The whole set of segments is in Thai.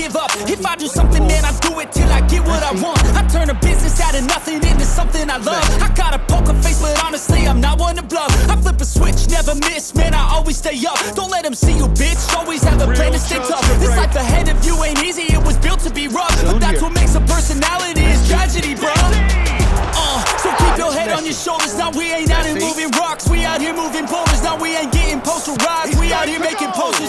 give up. If I do something, man, I do it till I get what I want. I turn a business out of nothing into something I love. I got a poker face, but honestly, I'm not one to bluff. I flip a switch, never miss, man, I always stay up. Don't let them see you, bitch. Always have a plan to stay tough. This life ahead of you ain't easy, it was built to be rough. But that's what makes a personality is tragedy, bro. Uh, so keep your head on your shoulders. Now we ain't out here moving rocks. We out here moving boulders. Now we ain't getting posterized. We out here making posters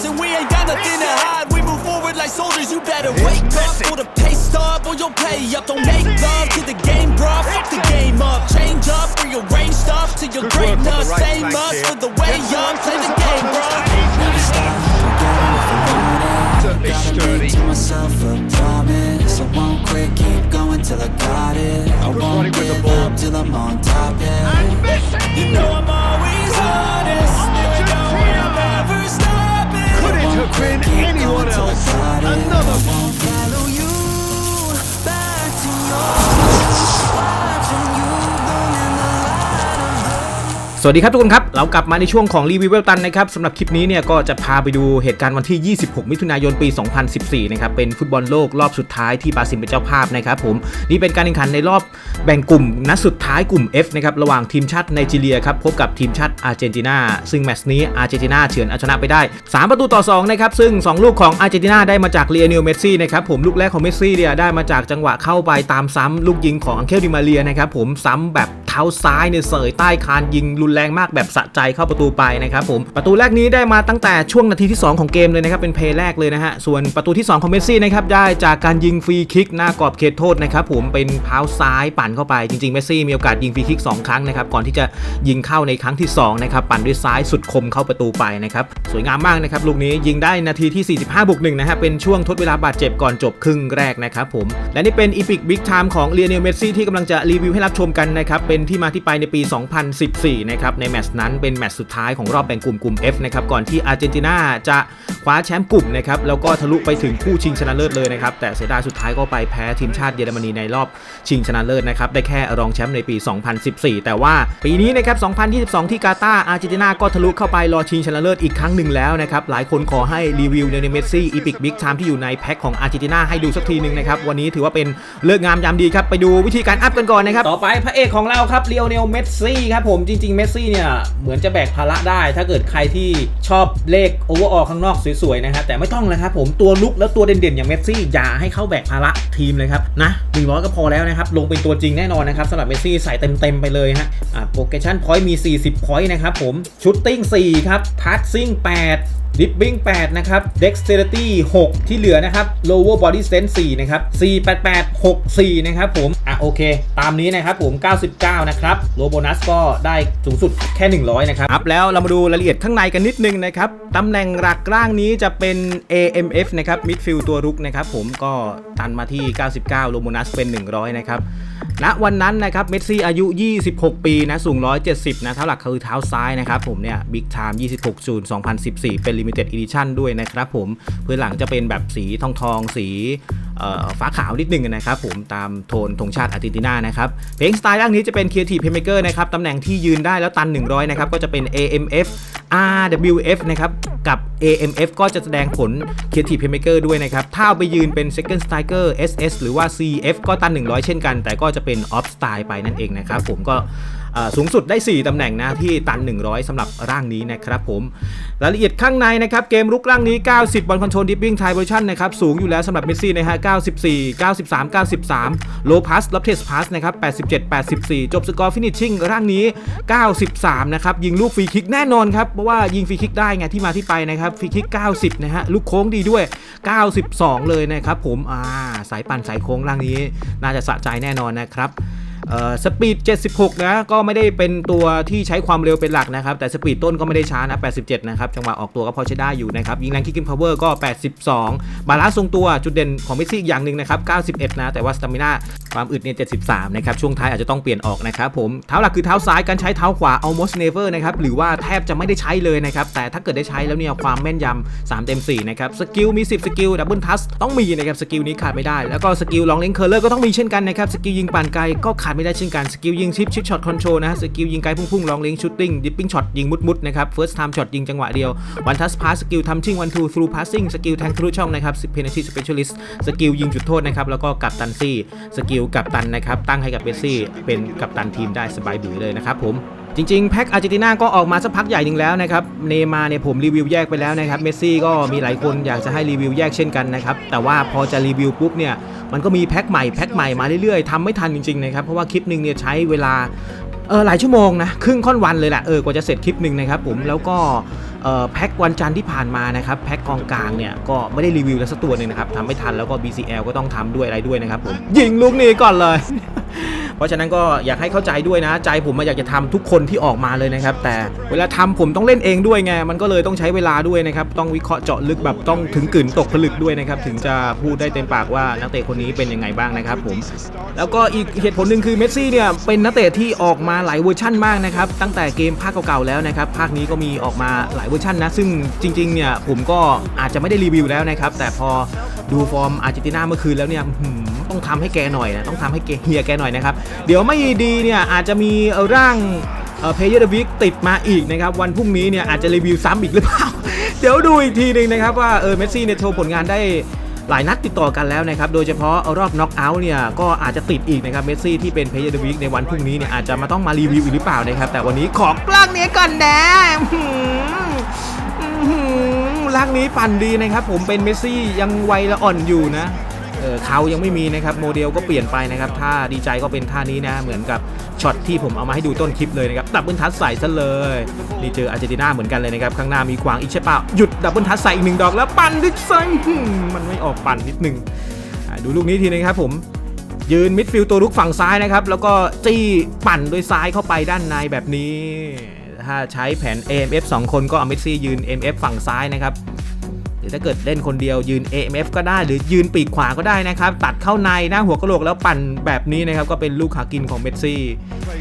soldiers. You better wake up for the pay stub or you'll pay up. Don't make love to the game, bro. Fuck the game up. Change up, rearrange stuff to your Good work on the greatness. right Same flank us here. for the way young. Play the game, bro. Certainly sturdy. to myself a promise I won't quit, keep going till I got it I Good won't running with the give ball. up till I'm on top, yeah You know I'm always honest her anyone else. Another. สวัสดีครับทุกคนครับ เรากลับมาในช่วงของรีวิวเวลตันนะครับสำหรับคลิปนี้เนี่ยก็จะพาไปดูเหตุการณ์วันที่ 26 มิถุนายนปี 2014 นะครับเป็นฟุตบอลโลกรอบสุดท้ายที่บราซิลเป็นเจ้าภาพนะครับผมนี่เป็นการแข่งขันในรอบแบ่งกลุ่มนัดสุดท้ายกลุ่ม F นะครับระหว่างทีมชาติไนจีเรียครับพบกับทีมชาติอาร์เจนตินาซึ่งแมตช์นี้อาร์เจนตินาเฉือนเอาชนะไปได้ 3 ประตูต่อ2นะครับซึ่ง 2 ลูกของอาร์เจนตินาได้มาจากเลียเนลเมสซี่นะครับผมลูกแรกของเมสซี่เนี่ยได้มาจากจังหวะเข้าไปตามซ้ำลูกยิงของอังเคลดิมาเรียนะครับผมซ้ำแบบ เท้าซ้ายเนี่ยเสยใต้คานยิงรุนแรงมากแบบสะใจเข้าประตูไปนะครับผมประตูแรกนี้ได้มาตั้งแต่ช่วงนาทีที่ 2 ของเกมเลยนะครับเป็นเพลย์แรกเลยนะฮะส่วนประตูที่ 2 ของเมสซี่นะครับได้จากการยิงฟรีคิกหน้ากรอบเขตโทษนะครับผมเป็นเท้าซ้ายปั่นเข้าไปจริงๆเมสซี่มีโอกาสยิงฟรีคิกสองครั้งนะครับก่อนที่จะยิงเข้าในครั้งที่2นะครับปั่นด้วยซ้ายสุดคมเข้าประตูไปนะครับสวยงามมากนะครับลูกนี้ยิงได้นาทีที่ 45บวก1นะฮะเป็นช่วงทดเวลาบาดเจ็บก่อนจบครึ่งแรกนะครับผมและนี่เป็นอีพิกบิ๊กไทม์ของเลียเนลเมสซี่ที่กำลังจะรีวิวให้รับชมกันนะครับเป็นที่มาที่ไปในปี 2014 นะครับในแมตช์นั้นเป็นแมตช์สุดท้ายของรอบแบ่งกลุ่มกลุ่ม F นะครับก่อนที่อาร์เจนตินาจะคว้าแชมป์กลุ่มนะครับแล้วก็ทะลุไปถึงคู่ชิงชนะเลิศเลยนะครับแต่เสียดายสุดท้ายก็ไปแพ้ทีมชาติเยอรมนีในรอบชิงชนะเลิศนะครับได้แค่รองแชมป์ในปี 2014 แต่ว่าปีนี้นะครับ 2022 ที่กาตาร์อาร์เจนตินาก็ทะลุเข้าไปรอชิงชนะเลิศอีกครั้งหนึ่งแล้วนะครับหลายคนขอให้รีวิวเนเมสซี่อีพิกบิ๊กไทม์ที่อยู่ในแพ็คของอาร์เจนตินาให้ดูสักทีหนึ่งนะครับวันนี้ถือว่าเป็นเลิกงามยามดีครับไปดูวิธีการอัพกันก่อนนะครับต่อไปพระเอกของเราครับเลียวเนลเมสซี่ครับผมจริงๆเมสซี่เนี่ย เหมือนจะแบกภาระได้ ถ้าเกิดใครที่ชอบเลขโอเวอร์ออข้างนอกสวยๆนะฮะแต่ไม่ต้องเลยครับผมตัวลุกแล้วตัวเด่นๆ อย่างเมสซี่อย่าให้เข้าแบกภาระทีมเลยครับนะ100ก็พอแล้วนะครับลงเป็นตัวจริงแน่นอนนะครับสำหรับเมสซี่ใส่เต็มๆไปเลยฮะอ่าโปรเกชั่นพอยต์มี 40พอยต์นะครับผมชุดติ้ง4ครับพาสซิ่ง8 ดิฟบิ้ง8นะครับ dexterity 6 ที่เหลือนะครับ lower body strength 4นะครับ488 64 นะครับผม อะโอเค ตามนี้นะครับผม 99 นะครับ โลโบนัสก็ได้สูงสุดแค่ 100 นะครับอัพแล้วเรามาดูรายละเอียดข้างในกันนิดนึงนะครับ ตำแหน่งหลักร่างนี้จะเป็น AMF นะครับ midfield ตัวรุกนะครับผมก็ตันมาที่ 99 โลโบนัสเป็น 100 นะครับ ณวันนั้นนะครับเมสซี่อายุ 26 ปีนะสูง 170 นะเท้าหลักคือเท้าซ้ายนะครับผมเนี่ยบิ๊กไทม์26จูน2014 เป็นลิมิเต็ดอีดิชั่นด้วยนะครับผมพื้นหลังจะเป็นแบบสีทองทองสี ฟ้าขาวนิดนึงนะครับผมตามโทนธงชาติอาร์เจนตินานะครับเพลงสไตล์ร่างนี้จะเป็น Creative Playmaker นะครับตำแหน่งที่ยืนได้แล้วตัน 100 นะครับก็จะเป็น AMF RWF นะครับกับ AMF ก็จะแสดงผล Creative Playmaker ด้วยนะครับ ถ้าเอาไปยืนเป็น Second Striker SS หรือว่า CF ก็ตัน 100 เช่นกัน แต่ก็จะเป็น Off Style ไปนั่นเองนะครับผมก็ สูงสุดได้ 4 ตำแหน่งนะที่ตัน 100สำหรับร่างนี้นะครับผมรายละเอียดข้างในนะครับเกมรุกร่างนี้ 90 บอลคอนโทรลดิปปิ้งไทเวอร์ชันนะครับสูงอยู่แล้วสำหรับเมสซี่นะฮะ94 93 93 โลพัสลับเทสพาสนะครับ87 84 จบสกอร์ฟินิชชิ่งร่างนี้ 93 นะครับยิงลูกฟรีคิกแน่นอนครับเพราะว่ายิงฟรีคิกได้ไงที่มาที่ไปนะครับฟรีคิก 90 นะฮะลูกโค้งดีด้วย 92 เลยนะครับผมอ่าสายปั่นสายโค้งร่างนี้ น่าจะสะใจแน่นอนนะครับ สปีด 76 นะ ก็ไม่ได้เป็นตัวที่ใช้ความเร็วเป็นหลักนะครับ แต่สปีดต้นก็ไม่ได้ช้านะ 87 นะครับ จังหวะออกตัวก็พอใช้ได้อยู่นะครับ ยิงแรงคิกกินพาวเวอร์ก็ 82 บาลานซ์ทรงตัวจุดเด่นของเมสซี่อีกอย่างหนึ่งนะครับ 91 นะ แต่ว่าสตามิน่าความอึดเนี่ย 73 นะครับ ช่วงท้ายอาจจะต้องเปลี่ยนออกนะครับผม เท้าหลักคือเท้าซ้าย การใช้เท้าขวา almost never นะครับ หรือว่าแทบจะไม่ได้ใช้เลยนะครับ แต่ถ้าเกิดได้ใช้แล้วเนี่ยความแม่นยำ3เต็ม4นะครับ สกิลมี 10 สกิลดับเบิลทัสต้องมีนะครับ สกิลนี้ขาดไม่ได้ แล้วก็สกิลลองเล่นเคอร์เลอร์ก็ต้องมีเช่นกันนะครับ สกิลยิงปานไกลก็ขาดไม่ได้เช่นกันสกิลยิงชิปชิปช็อตคอนโทรลนะฮะสกิลยิงไกลพุ่งๆลองเล็งชูตติ้งดิปปิ้งช็อตยิงมุดๆนะครับเฟิร์สไทม์ช็อตยิงจังหวะเดียววันทัสพาสสกิลทำชิงวันทูทรูพาสซิ่งสกิลแทงทะลุช่องนะครับสิเพนชีสเปเชียลิสต์สกิลยิงจุดโทษนะครับแล้วก็กับตันซี่สกิลกับตันนะครับตั้งให้กับเบสซี่เป็นกับตันทีมได้สบายบือเลยนะครับผม จริงๆ แพ็กอาร์เจนตินาก็ออกมาสักพักใหญ่หนึ่งแล้วนะครับเนมาเนี่ยผมรีวิวแยกไปแล้วนะครับเมสซี่ก็มีหลายคนอยากจะให้รีวิวแยกเช่นกันนะครับแต่ว่าพอจะรีวิวปุ๊บเนี่ยมันก็มีแพ็กใหม่แพ็กใหม่มาเรื่อยๆทำไม่ทันจริงๆนะครับเพราะว่าคลิปหนึ่งเนี่ยใช้เวลาเออหลายชั่วโมงนะครึ่งค่อนวันเลยแหละเออกว่าจะเสร็จคลิปหนึ่งนะครับผมแล้วก็เออแพ็กวันจันทร์ที่ผ่านมานะครับแพ็กกองกลางเนี่ยก็ไม่ได้รีวิวแล้วสักตัวหนึ่งนะครับทำไม่ทันแล้วก็ BCL ก็ต้องทำด้วยอะไรด้วยนะครับผมยิงลูกนี้ก่อนเลย ราะฉะนั้นก็อยากให้เข้าใจด้วยนะ ใจผมมาอยากจะทำทุกคนที่ออกมาเลยนะครับ แต่เวลาทำผมต้องเล่นเองด้วยไงมันก็เลยต้องใช้เวลาด้วยนะครับต้องวิเคราะห์เจาะลึกแบบต้องถึงกลืนตกผลึกด้วยนะครับถึงจะพูดได้เต็มปากว่านักเตะคนนี้เป็นยังไงบ้างนะครับผมแล้วก็อีกเหตุผลหนึ่งคือเมสซี่เนี่ยเป็นนักเตะที่ออกมาหลายเวอร์ชั่นมากนะครับตั้งแต่เกมภาคเก่าๆแล้วนะครับภาคนี้ก็มีออกมาหลายเวอร์ชันนะซึ่งจริงๆเนี่ยผมก็อาจจะไม่ได้รีวิวแล้วนะครับแต่พอดูฟอร์มอาร์เจนตินาเมื่อคืนแล้วเนี่ย ต้องทำให้แกหน่อยนะต้องทำให้แกเฮียแกหน่อยนะครับ เดี๋ยวไม่ดีเนี่ยอาจจะมีร่างเพย์เยอร์วิกติดมาอีกนะครับ วันพรุ่งนี้เนี่ยอาจจะรีวิวซ้ำอีกหรือเปล่า เดี๋ยวดูอีกทีหนึ่งนะครับว่าเออเมสซี่เนี่ยโชว์ผลงานได้หลายนัดติดต่อกันแล้วนะครับ โดยเฉพาะรอบน็อกเอาท์เนี่ยก็อาจจะติดอีกนะครับ เมสซี่ที่เป็นเพย์เยอร์วิกในวันพรุ่งนี้เนี่ยอาจจะมาต้องมารีวิวอีกหรือเปล่านะครับ แต่วันนี้ขอกล้างนี้ก่อนนะอื้อหืออื้อหือลากนี้ปั่นดีนะครับ ผมเป็นเมสซี่ยังวัยละอ่อนอยู่นะ เเขายังไม่มีนะครับโมเดลก็เปลี่ยนไปนะครับถ้าดีใจก็เป็นท่านี้นะ เหมือนกับช็อตที่ผมเอามาให้ดูต้นคลิปเลยนะครับดับเบิลทัชใส่ซะเลยนี่เจออาร์เจนตินาเหมือนกันเลยนะครับข้างหน้ามีขวางอีกใช่ป่าหยุดดับเบิลทัชใส่อีกหนึ่งดอกแล้วปั่นดิใส่หืมมันไม่ออกปั่นนิดหนึ่งดูลูกนี้ทีนึงครับผมยืนมิดฟิลด์ตัวลุกฝั่งซ้ายนะครับ แล้วก็จี้ปั่นโดยซ้ายเข้าไปด้านในแบบนี้ ถ้าใช้แผน AMF 2 คนก็เอาเมสซี่ยืน AMF ฝั่งซ้ายนะครับ หรือถ้าเกิดเล่นคนเดียวยืน AMF ก็ได้ หรือยืนปีกขวาก็ได้นะครับ ตัดเข้าในหน้าหัวกระโหลกแล้วปั่นแบบนี้นะครับ ก็เป็นลูกหากินของเมสซี่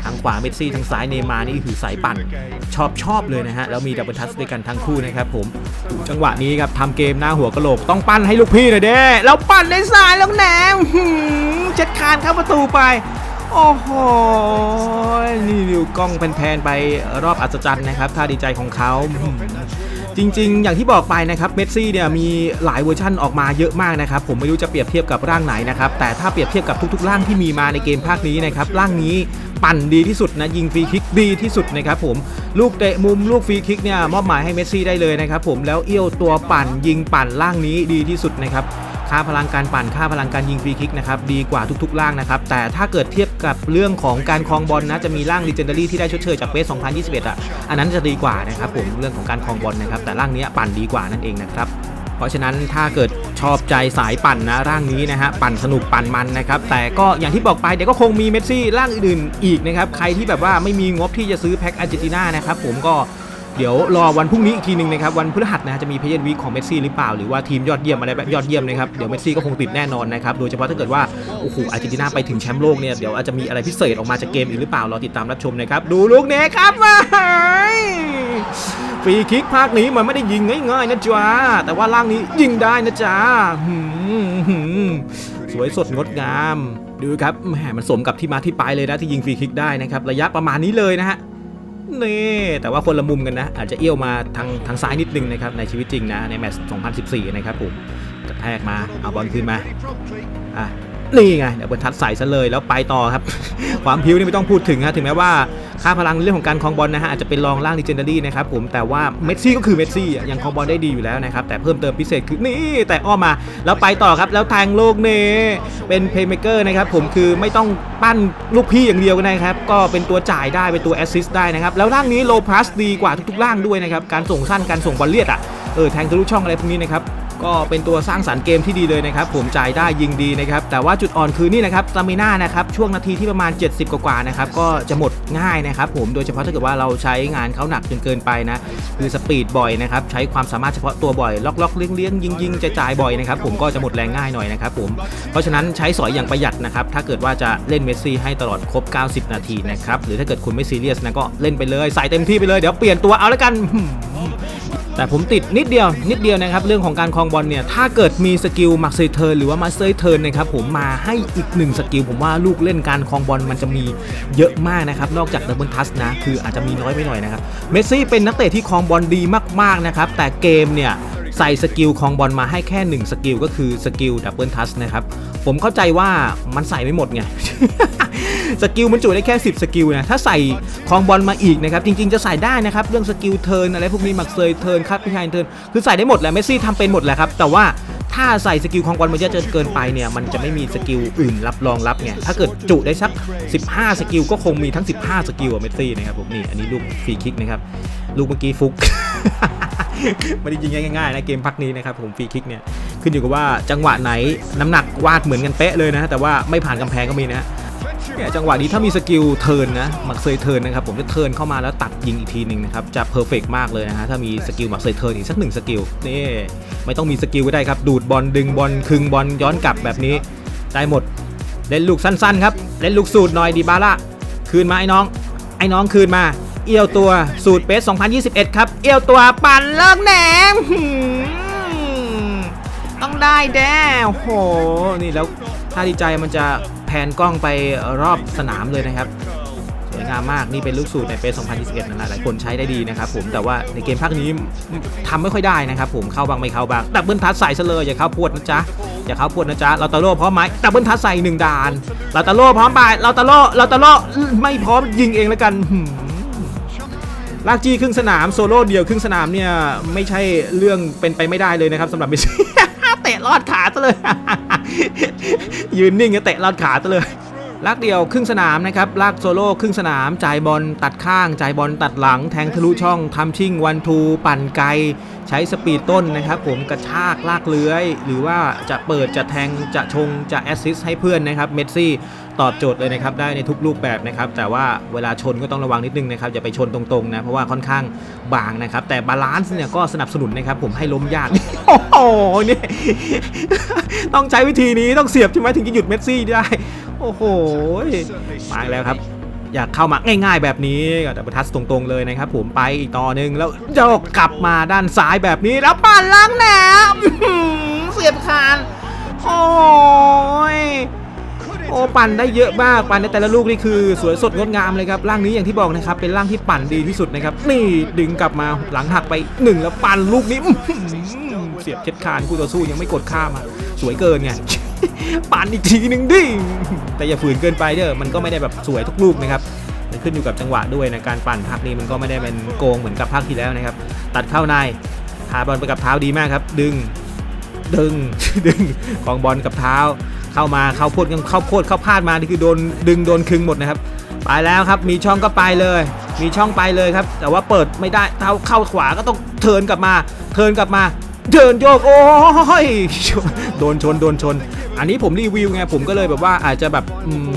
ทางขวาเมสซี่ทางซ้ายเนมานี่คือสายปั่น ชอบชอบเลยนะฮะ แล้วมีดับเบิลทัชด้วยกันทั้งคู่นะครับผม จังหวะนี้ครับทำเกมหน้าหัวกระโหลกต้องปั้นให้ลูกพี่หน่อยเด้แล้วปั้นในซ้ายแล้วแหนมเช็ดคานเข้าประตูไปโอ้โห นี่นิวกล้องแพนๆไปรอบอัศจรรย์นะครับท่าดีใจของเขา จริง ๆ อย่างที่บอกไปนะครับเมสซี่เนี่ยมีหลายเวอร์ชั่นออกมาเยอะมากนะครับ ผมไม่รู้จะเปรียบเทียบกับร่างไหนนะครับแต่ถ้าเปรียบเทียบกับทุกๆร่างที่มีมาในเกมภาคนี้นะครับร่างนี้ปั่นดีที่สุดนะยิงฟรีคิกดีที่สุดนะครับผมลูกเตะมุมลูกฟรีคิกเนี่ยมอบหมายให้เมสซี่ได้เลยนะครับผมแล้วเอี้ยวตัวปั่นยิงปั่นร่างนี้ดีที่สุดนะครับ ค่าพลังการปั่นค่าพลังการยิงฟรีคิกนะครับดีกว่าทุกๆร่างนะครับแต่ถ้าเกิดเทียบกับเรื่องของการครองบอลนะจะมีร่าง Legendary ที่ได้ชดเชยจากเบส2021อะอันนั้นจะดีกว่านะครับผมเรื่องของการครองบอลนะครับแต่ร่างเนี้ยปั่นดีกว่านั่นเองนะครับเพราะฉะนั้นถ้าเกิดชอบใจสายปั่นนะร่างนี้นะฮะปั่นสนุกปั่นมันนะครับแต่ก็อย่างที่บอกไปเดี๋ยวก็คงมีเมสซี่ร่างอื่นๆอีกนะครับใครที่แบบว่าไม่มีงบที่จะซื้อแพ็คอาร์เจนตินานะครับผมก็ เดี๋ยวรอวันพรุ่งนี้อีกทีหนึ่งนะครับวันพฤหัสนะฮะจะมีเพย์วีคของเมสซี่หรือเปล่าหรือว่าทีมยอดเยี่ยมอะไรแบบยอดเยี่ยมนะครับเดี๋ยวเมสซี่ก็คงติดแน่นอนนะครับโดยเฉพาะถ้าเกิดว่าโอ้โหอาร์เจนตินาไปถึงแชมป์โลกเนี่ยเดี๋ยวอาจจะมีอะไรพิเศษออกมาจากเกมอีกหรือเปล่ารอติดตามรับชมนะครับดูลูกเนี้ครับมาฟรีคิกภาคนี้มันไม่ได้ยิงง่ายๆนะจ๊ะแต่ว่าล่างนี้ยิงได้นะจ๊ะหืมหืมสวยสดงดงาม ดูครับแหมมันสมกับที่มาที่ไปเลยนะที่ยิงฟรีคิกได้นะครับระยะประมาณนี้เลยนะฮะ นี่แต่ว่าคนละมุมกันนะ อาจจะเอี้ยวมาทางทางซ้ายนิดนึงนะครับในชีวิตจริงนะในแมตช์2014 นะครับผมกระแทกมาเอาบอลคืนมาอะนี่ไงเดี๋ยวบนทัดใส่ซะเลยแล้วไปต่อครับ ความพิ้วนี่ไม่ต้องพูดถึงฮะถึงแม้ว่า ค่าพลังเรื่องของการคองบอลนะฮะอาจจะเป็นรองล่างดิเจนดารี่นะครับผมแต่ว่าเมสซี่ก็คือเมสซี่อะยังคองบอลได้ดีอยู่แล้วนะครับแต่เพิ่มเติมพิเศษคือนี่แต่อ้อมมาแล้วไปต่อครับแล้วแทงโลกเนเป็นเพย์เมเกอร์นะครับผมคือไม่ต้องปั้นลูกพี่อย่างเดียวนะครับก็เป็นตัวจ่ายได้เป็นตัวแอสซิสต์ได้นะครับแล้วร่างนี้โลพลัสดีกว่าทุกๆร่างด้วยนะครับการส่งสั้นการส่งบอลเลียดอะเออแทงทะลุช่องอะไรพวกนี้นะครับ ก็เป็นตัวสร้างสรรค์เกมที่ดีเลยนะครับ ผมจ่ายได้ยิงดีนะครับ แต่ว่าจุดอ่อนคือนี่นะครับสตามิน่านะครับ ช่วงนาทีที่ประมาณ 70 กว่าๆนะครับ ก็จะหมดง่ายนะครับ ผม โดยเฉพาะถ้าเกิดว่าเราใช้งานเขาหนักจนเกินไปนะ คือสปีดบ่อยนะครับ ใช้ความสามารถเฉพาะตัวบ่อย ล็อกๆเลี้ยงๆยิงๆจะจ่ายบ่อยนะครับ ผมก็จะหมดแรงง่ายหน่อยนะครับผม เพราะฉะนั้นใช้สอยอย่างประหยัดนะครับ ถ้าเกิดว่าจะเล่นเมสซี่ให้ตลอดครบ 90 นาทีนะครับ หรือถ้าเกิดคุณไม่ซีเรียสนะก็เล่นไปเลย ใส่เต็มที่ไปเลย เดี๋ยวเปลี่ยนตัวเอาแล้วกัน แต่ผมติดนิดเดียวนิดเดียวนะครับเรื่องของการคลองบอลเนี่ยถ้าเกิดมีสกิลมักเซยเทิร์นหรือว่ามาเตอร์เทิร์นนะครับผมมาให้อีกหนึ่งสกิลผมว่าลูกเล่นการคลองบอลมันจะมีเยอะมากนะครับนอกจากดับเบิลทัสนะคืออาจจะมีน้อยไปหน่อยนะครับเมสซี่เป็นนักเตะที่คลองบอลดีมากๆนะครับแต่เกมเนี่ยใส่สกิลคลองบอลมาให้แค่ 1 สกิลก็คือสกิลดับเบิลทัสนะครับ ผมเข้าใจว่ามันใส่ไม่หมดไง สกิลมันจุได้แค่ 10 สกิลนะ ถ้าใส่คลองบอลมาอีกนะครับ จริงๆจะใส่ได้นะครับ เรื่องสกิลเทิร์นอะไรพวกนี้มักเซยเทิร์นคัดพิชายเทิร์นคือใส่ได้หมดแหละเมสซี่ทำเป็นหมดแหละครับ แต่ว่าถ้าใส่สกิลคลองบอลมันเยอะจนเกินไปเนี่ยมันจะไม่มีสกิลอื่นรับรองรับไงถ้าเกิดจุได้สัก 15 สกิลก็คงมีทั้ง 15 สกิลอะเมสซี่นะครับผมนี่อันนี้ลูกฟรีคิกนะครับลูกเมื่อกี้ฟุกไม่ได้ยิงง่ายๆนะเกมพักนี้นะครับผมฟรีคิกเนี่ยขึ้นอยู่กับว่าจังหวะไหนน้ำหนักวาดเหมือนกันเป๊ะเลยนะ แต่ว่าไม่ผ่านกำแพงก็มีนะ เนี่ยจังหวะนี้ถ้ามีสกิลเทิร์นนะมักเซยเทิร์นนะครับผมจะเทิร์นเข้ามาแล้วตัดยิงอีกทีหนึ่งนะครับจะเพอร์เฟกมากเลยนะฮะถ้ามีสกิลมักเซยเทิร์นอีกสักหนึ่งสกิลนี่ไม่ต้องมีสกิลก็ได้ครับดูดบอลดึงบอลคึงบอลย้อนกลับแบบนี้ได้หมดเล่นลูกสั้นๆครับเล่นลูกสูตรหน่อยดีบาร่าคืนมาไอ้น้อง ไอ้น้องคืนมา เอี้ยวตัวสูตรเปส2021 ครับ เอี้ยวตัวปั่นเลิกแหนมต้องได้แด้โอ้โหนี่แล้วถ้าดีใจมันจะ แพนกล้องไปรอบสนามเลยนะครับสวยงามมากนี่เป็นลูกสูตรในเปส2021นะหลายคนใช้ได้ดีนะครับผมแต่ว่าในเกมภาคนี้ทำไม่ค่อยได้นะครับผมเข้าบางไม่เข้าบางดับเบิลทัชใส่ซะเลยอย่าเข้าพวดนะจ๊ะอย่าเข้าพวดนะจ๊ะเราตาโล่พร้อมไหมดับเบิลทัชใส่หนึ่งด่านเราตาโล่พร้อมไปเราตาโล่เราตาโล่ไม่พร้อมยิงเองแล้วกันลากจี้ครึ่งสนามโซโล่เดียวครึ่งสนามเนี่ยไม่ใช่เรื่องเป็นไปไม่ได้เลยนะครับสำหรับเมสซี่เตะลอดขาซะเลย ยืนนิ่งก็เตะลอดขาซะเลย ลากเดี่ยวครึ่งสนามนะครับลากโซโล่ครึ่งสนาม จ่ายบอลตัดข้าง จ่ายบอลตัดหลัง แทงทะลุช่องทำชิ่งวันทูปั่นไกล ใช้สปีดต้นนะครับ ผมกระชากลากเลื้อย หรือว่าจะเปิดจะแทงจะชงจะแอสซิสต์ให้เพื่อนนะครับเมสซี่ตอบโจทย์เลยนะครับได้ในทุกรูปแบบนะครับแต่ว่าเวลาชนก็ต้องระวังนิดนึงนะครับอย่าไปชนตรงๆนะเพราะว่าค่อนข้างบางนะครับแต่บาลานซ์เนี่ยก็สนับสนุนนะครับผมให้ล้มยากโอ้โหนี่ต้องใช้วิธีนี้ต้องเสียบใช่ไหมถึงจะหยุดเมสซี่ได้ โอ้โหมาแล้วครับ อยากเข้ามาง่ายๆแบบนี้ก็ดับเบิลทัสตรงๆเลยนะครับผมไปอีกต่อหนึ่งแล้วโยกกลับมาด้านซ้ายแบบนี้แล้วปั่นล้างแหนมเสียบคานโอ้ยโอ้ปั่นได้เยอะมากปั่นในแต่ละลูกนี่คือสวยสดงดงามเลยครับร่างนี้อย่างที่บอกนะครับเป็นร่างที่ปั่นดีที่สุดนะครับนี่ดึงกลับมาหลังหักไปหนึ่งแล้วปั่นลูกนี้เสียบเช็ดคานคู่ต่อสู้ยังไม่กดข้ามอะสวยเกินไง ปั่นอีกทีหนึ่งดิแต่อย่าฝืนเกินไปเด้อมันก็ไม่ได้แบบสวยทุกลูกนะครับมันขึ้นอยู่กับจังหวะด้วยนะการปั่นภาคนี้มันก็ไม่ได้เป็นโกงเหมือนกับภาคที่แล้วนะครับ ตัดเข้าในพาบอลไปกับเท้าดีมากครับ ดึง ดึง ดึงของบอลกับเท้า เข้ามาเข้าโพดกันเข้าโพดเข้าพลาดมานี่คือโดนดึงโดนคึงหมดนะครับไปแล้วครับ มีช่องก็ไปเลย มีช่องไปเลยครับ แต่ว่าเปิดไม่ได้เท้าเข้าขวาก็ต้องเทินกลับมา เทินกลับมา เทินโยกโอ้ยโดนชนโดนชน อันนี้ผมรีวิวไงผมก็เลยแบบว่าอาจจะแบบ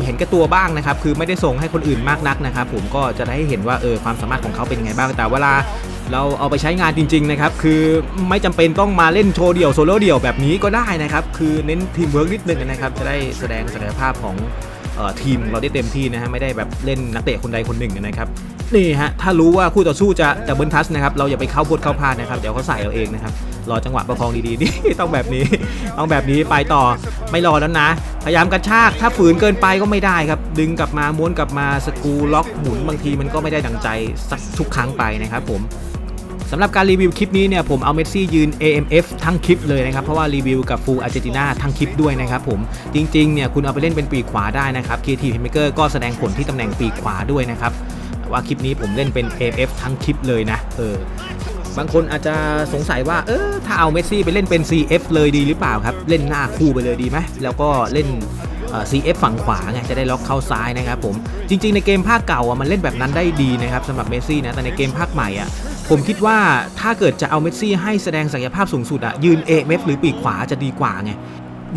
เห็นแก่ตัวบ้างนะครับ คือไม่ได้ส่งให้คนอื่นมากนักนะครับผมก็จะได้เห็นว่าเออความสามารถของเขาเป็นยังไงบ้างแต่เวลาเราเอาไปใช้งานจริง ๆ นะครับ คือไม่จำเป็นต้องมาเล่นโชว์เดี่ยวโซโล่เดี่ยวแบบนี้ก็ได้นะครับ คือเน้นทีมเวิร์กนิดนึงนะครับ จะได้แสดงศักยภาพของออทีมเราได้เต็มที่นะฮะไม่ได้แบบเล่นนักเตะคนใดคนหนึ่งนะครับนี่ฮะถ้ารู้ว่าคู่ต่อสู้จะจะเบิร์นทัสนะครับเราอย่าไปเข้าพดเข้าพลาดนะครับเดี๋ยวเขาใส่เราเองนะครับ รอจังหวะประคองดีๆนี่ต้องแบบนี้ ต้องแบบนี้ไปต่อไม่รอแล้วนะ พยายามกระชากถ้าฝืนเกินไปก็ไม่ได้ครับ ดึงกลับมาม้วนกลับมาสกูล็อกหมุนบางทีมันก็ไม่ได้ดังใจสักทุกครั้งไปนะครับผมสำหรับการรีวิวคลิปนี้เนี่ยผมเอาเมสซี่ยืน AMF ทั้งคลิปเลยนะครับเพราะว่ารีวิวกับฟูอาร์เจนตินาทั้งคลิปด้วยนะครับผมจริงๆเนี่ยคุณเอาไปเล่นเป็นปีกขวาได้นะครับ KT p l a y m a k e r ก็แสดงผลที่ตำแหน่งปีกขวาด้วยนะครับแต่ว่าคลิปนี้ผมเล่นเป็น AMF ทั้งคลิปเลยนะเออ บางคนอาจจะสงสัยว่าเออถ้าเอาเมสซี่ไปเล่นเป็น CF เลยดีหรือเปล่าครับ เล่นหน้าคู่ไปเลยดีไหมแล้วก็เล่นเอ่อ CF ฝั่งขวาไงจะได้ล็อกเข้าซ้ายนะครับผมจริง ๆ ในเกมภาคเก่าอะมันเล่นแบบนั้นได้ดีนะครับสำหรับเมสซี่นะแต่ในเกมภาคใหม่อะผมคิดว่าถ้าเกิดจะเอาเมสซี่ให้แสดงศักยภาพสูงสุดอะยืน AMF หรือปีกขวาจะดีกว่าไง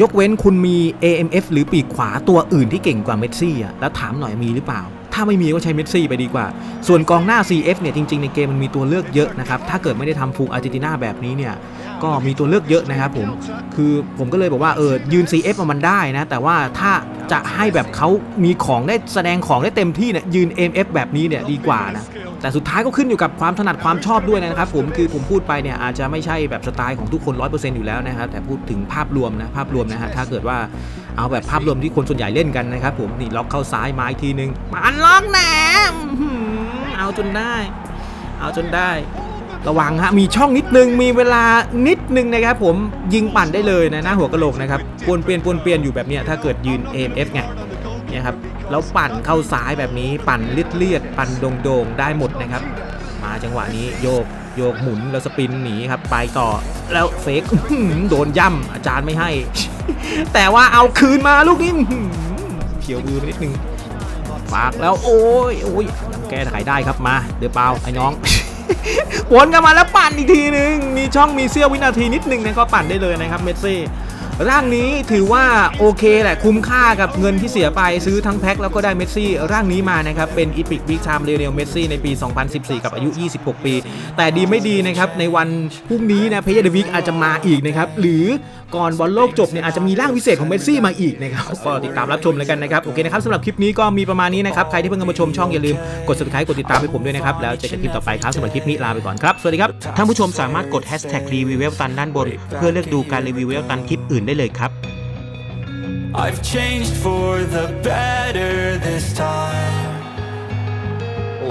ยกเว้นคุณมี AMF หรือปีกขวาตัวอื่นที่เก่งกว่าเมสซี่อะแล้วถามหน่อยมีหรือเปล่า ถ้าไม่มีก็ใช้เมสซี่ไปดีกว่า ส่วนกองหน้า CF เนี่ยจริงๆ ในเกมมันมีตัวเลือกเยอะนะครับ ถ้าเกิดไม่ได้ทำฟูงอาร์เจนตินาแบบนี้เนี่ยก็มีตัวเลือกเยอะนะครับผม คือผมก็เลยบอกว่าเออยืน CF อะมันได้นะ แต่ว่าถ้า จะให้แบบเขามีของได้แสดงของได้เต็มที่เนี่ยยืน MF แบบนี้เนี่ยดีกว่านะแต่สุดท้ายก็ขึ้นอยู่กับความถนัดความชอบด้วยนะครับผมคือผมพูดไปเนี่ยอาจจะไม่ใช่แบบสไตล์ของทุกคน 100%อยู่แล้วนะครับแต่พูดถึงภาพรวมนะภาพรวมนะฮะถ้าเกิดว่าเอาแบบภาพรวมที่คนส่วนใหญ่เล่นกันนะครับผมนี่ล็อกเข้าซ้ายมาอีกทีนึงมันล็อกแหนมเอาจนได้ เอาจนได้ ระวังฮะมีช่องนิดนึงมีเวลานิดนึงนะครับผมยิงปั่นได้เลยนะหน้าหัวกะโหลกนะครับปวนเปลี่ยนปวนเปลี่ยนอยู่แบบเนี้ยถ้าเกิดยืน AMF ไงเนี่ยครับแล้วปั่นเข้าซ้ายแบบนี้ปั่นเลียดเลียดๆปั่นโด่งๆได้หมดนะครับ มาจังหวะนี้โยกโยกหมุนแล้วสปินหนีครับไปต่อแล้วเฟกโดนย่ำอาจารย์ไม่ให้ แต่ว่าเอาคืนมาลูกนี้เขียวมือไปนิดนึงฝากแล้วโอ้ยโอ้ยแก้ไขได้ครับมาเดือเปล่าไอ้น้อง วนกลันมาแล้วปั่นอีกทีนึง มีช่องมีเสี้ยววินาทีนิดนึงนะก็ปั่นได้เลยนะครับเมสซี่ ร่างนี้ถือว่าโอเคแหละคุ้มค่ากับเงินที่เสียไปซื้อทั้งแพ็คแล้วก็ได้เมสซี่ร่างนี้มานะครับเป็นอีพิกบิ๊กไทม์เรเนลเมสซี่ในปี 2014 กับอายุ 26 ปี แต่ดีไม่ดีนะครับในวันพรุ่งนี้นะเพย์เดวิกอาจจะมาอีกนะครับหรือก่อนบอลโลกจบเนี่ยอาจจะมีร่างพิเศษของเมสซี่มาอีกนะครับก็ติดตามรับชมแล้วกันนะครับโอเคนะครับสำหรับคลิปนี้ก็มีประมาณนี้นะครับใครที่เพิ่งมาชมช่องอย่าลืมกด subscribe กดติดตามให้ผมด้วยนะครับแล้วเจอกันคลิปต่อไปครับสำหรับคลิปนี้ลาไปก่อนครับสวัสดีครับท่านผู้ชมสามารถกด hashtag รีวิวเวลตันด้านบน เพื่อเลือกดูการรีวิวเวลตันคลิปอื่นได้เลยครับ I've changed for the better this time.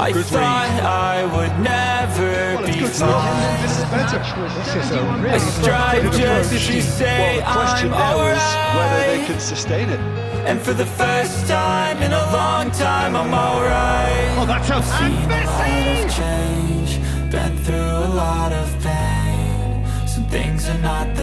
I good thought I would never Well, it's be good to look fine. a bit better. This is a really I strive good just approach. to say Well, the question I'm now is whether they alright. can sustain it. And for the first time in a long time, I'm alright. Oh, that's a Seen a lot Messi! of change, been through a lot of pain. Some things are not the